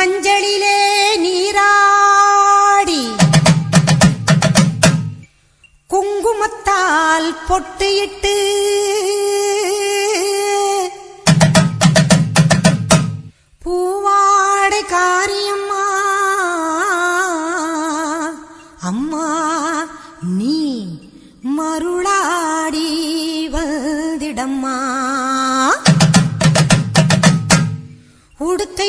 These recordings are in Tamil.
மஞ்சளிலே நீராடி குங்குமத்தால் பொட்டு இட்டு பூவாடை காரியம்மா அம்மா நீ மருளாடி வந்திடம்மா. உடுக்கை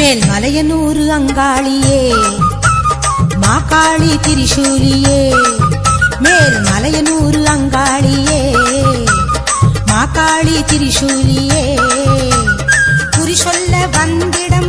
மேல் மலையனூறு அங்காளியே மாக்காளி திரிசூலியே. மேல் மலையனூறு அங்காளியே மாக்காளி திரிசூலியே. குறி சொல்ல வந்திட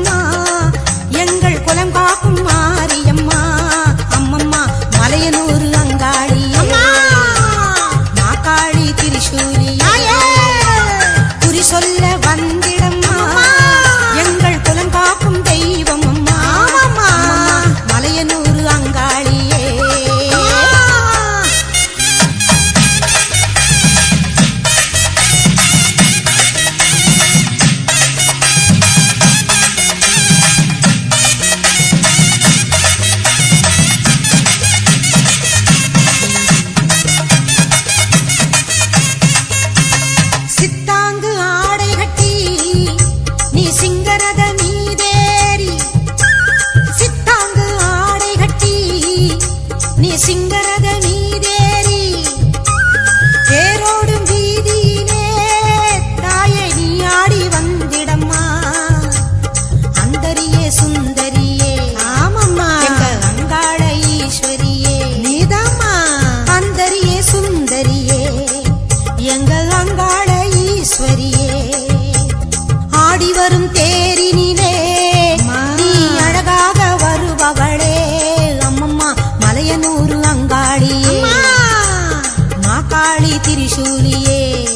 தாயி திரிசூலியே.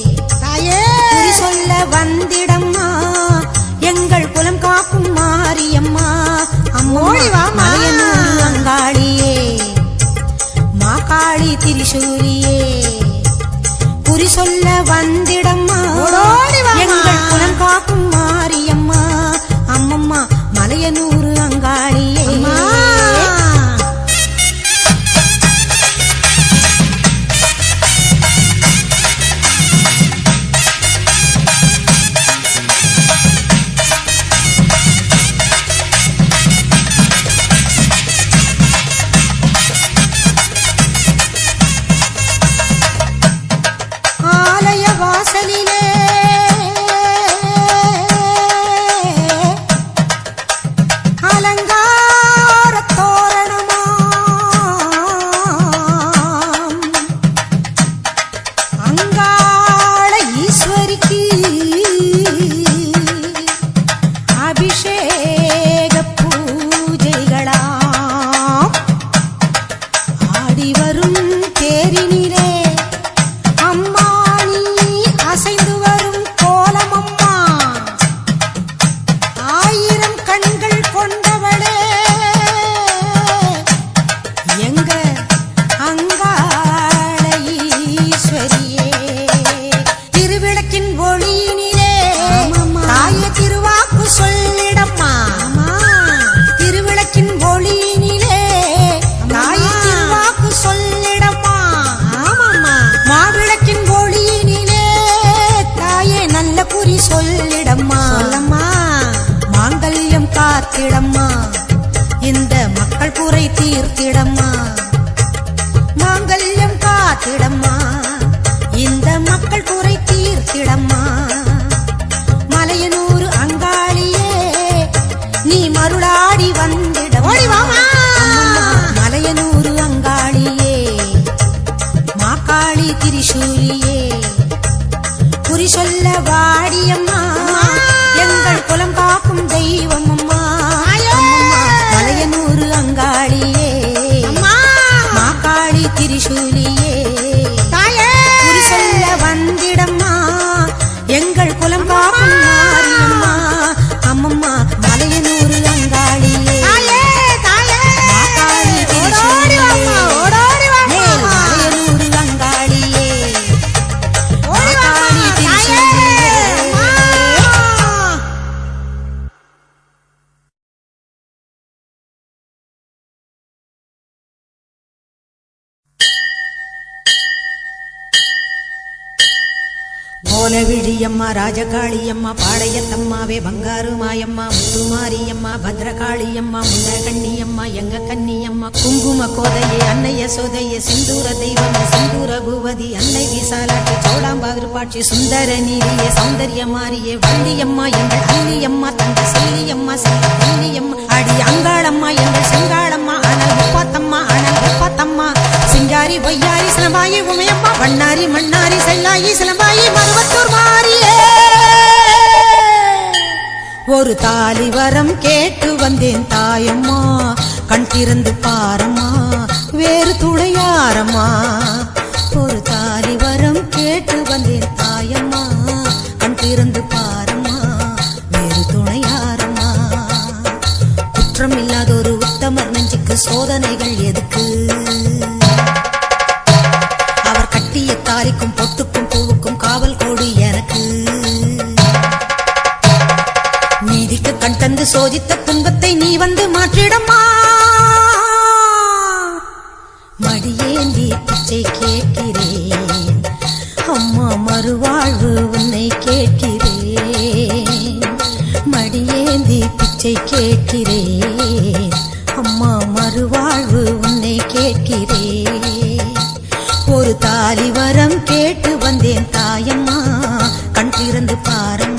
தாயே. குறி சொல்ல வந்திடம்மா எங்கள் குலம் காக்கும் மாரியம்மா. அம்மோடி அங்காளியே. மா காளி திரிசூலியே. குறி சொல்ல வந்திடம்மா எங்கள் குலம் காக்கும் மாரியம்மா. அம்மம்மா மலையனூர் அங்காளியே. ஆடி வரும் தேரினிலே. கோலவிழியம்மா ராஜகாளியம்மா பாளையத்தம்மாவே பங்காரு மாயம்மா முத்துமாரியம்மா பத்ரகாளியம்மா முன்னகண்ணியம்மா எங்க கன்னியம்மா குங்கும கோதையே அன்னைய சோதைய சிந்தூர தெய்வம் சிந்தூர பூவதி அன்னை விசாலாட்சி சோடாம்பாவிருப்பாட்சி சுந்தர நீரிய சௌந்தர்ய மாரியே வள்ளியம்மா எங்கள் அள்ளியம்மா தங்க செல்லியம்மா செல்ல அடி அங்காளம்மா எங்கள் செங்காளம்மா ஆனால் முப்பாத்தம்மா ஆனால் முப்பாத்தம்மா சிங்காரி பொய்யாரி சிலம்பாயி உமையம்மா வண்ணாரி மண்ணாரி செல்லாயி சிலம்பாயி மருவத்தூர் மாறியே. ஒரு தாலி வரம் கேட்டு வந்தேன் தாயம்மா கண் திறந்து பாரம்மா வேறு துணையாரம்மா. கேட்கிறேன். அம்மா மறுவாழ்வு உன்னை கேட்கிறேன். ஒரு தாலி வரம் கேட்டு வந்தேன் தாயம்மா. கண் திறந்து பாரம்மா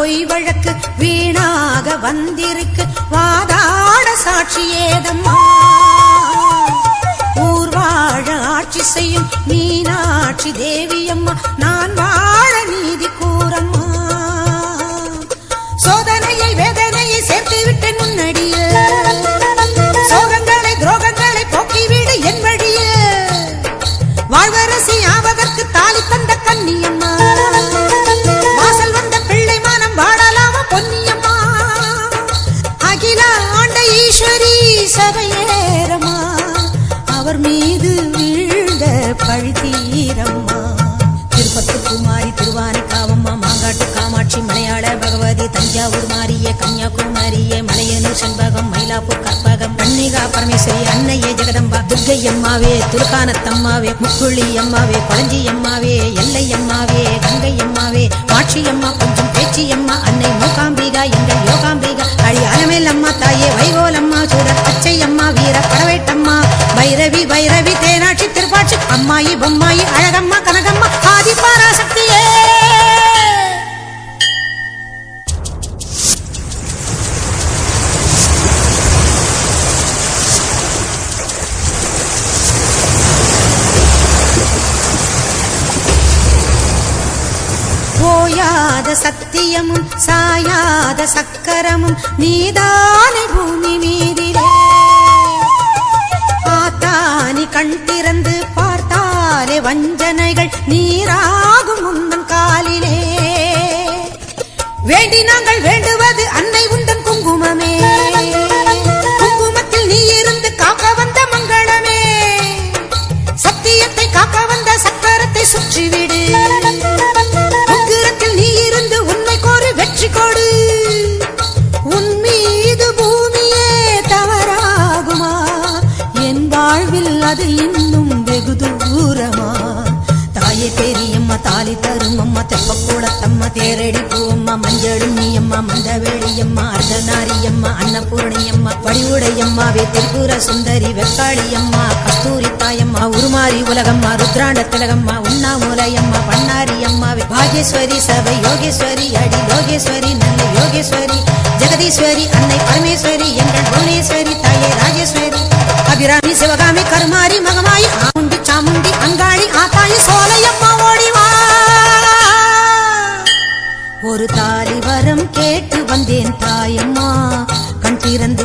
பொய் வழக்கு வீணாக வந்திருக்கு. வாதாட சாட்சி ஏதம்மா? ஆட்சி செய்யும் மீனாட்சி தேவியம்மா. நான் வாழ நீதி கூறம்மா. தஞ்சாவூர் கன்னியாகுமரியே மலையனூர் செண்பகம் மயிலாப்பூர் கற்பகம் கன்னிகா பரமேஸ்வரி அன்னையே ஜெகதம்பா துர்கை அம்மாவே துர்கானத்தம்மாவே முக்குழி அம்மாவே குளஞ்சி அம்மாவே எல்லை அம்மாவே கங்கை அம்மாவே மாட்சி அம்மா கொஞ்சம் பேச்சி அம்மா அன்னை மூகாம்பிகா எங்கள் யோகாம்பிகா அடி அலமேல் அம்மா தாயே வைகோலம்மா ஓயாத சத்தியமும் சாயாத சக்கரமும் நீதானே பூமி மீதிலே. ஆத்தானி கண் திறந்து பார்த்தாலே வஞ்சனைகள் நீராகும் உந்தன் காலிலே. வேண்டி நாங்கள் வேண்டுவது அன்னை உந்தன் குங்குமமே. மஞ்சளும் நீயம்மா மந்தவேளியம்மா அர்த்தநாரியம்மா அன்னபூரணியம்மா படிவுடையம்மா திருப்புர சுந்தரி வெக்காளியம்மா கஸ்தூரி தாயம்மா உருமாறி உலகம்மா ருத்ராண்ட திலகம்மா உண்ணாமூலையம்மா பண்ணாரி பாகேஸ்வரி சபை யோகேஸ்வரி அடி லோகேஸ்வரி நல்ல யோகேஸ்வரி ஜெகதீஸ்வரி அன்னை பரமேஸ்வரி எங்கள் புவனேஸ்வரி தாயே ராஜேஸ்வரி. அபிராமி சிவகாமி கருமாரி மகமாயி ஆமுண்டி சாமுண்டி அங்காளி ஆத்தாயி சோலையம்மா வந்தேன் தாயம்மா. கண் திறந்து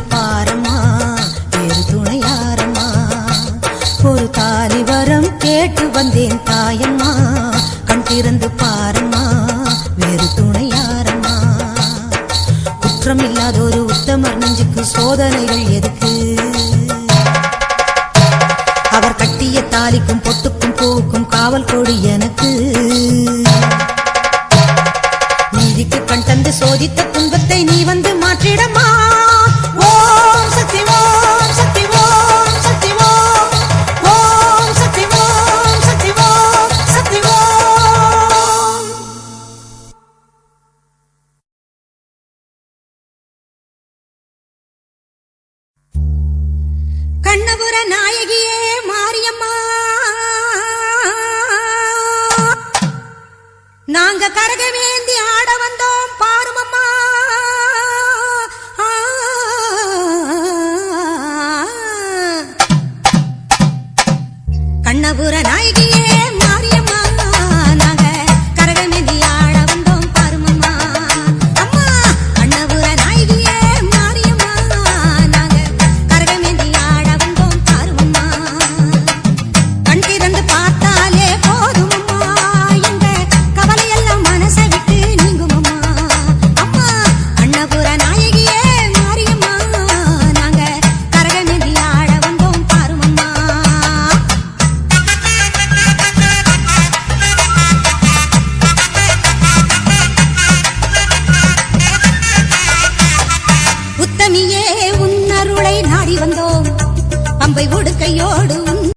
நாயகியே மாரியம்மா. நாங்க கரகவேந்தி ஆட வந்தோம் பாருமம்மா. கண்ணபுர நாயகியே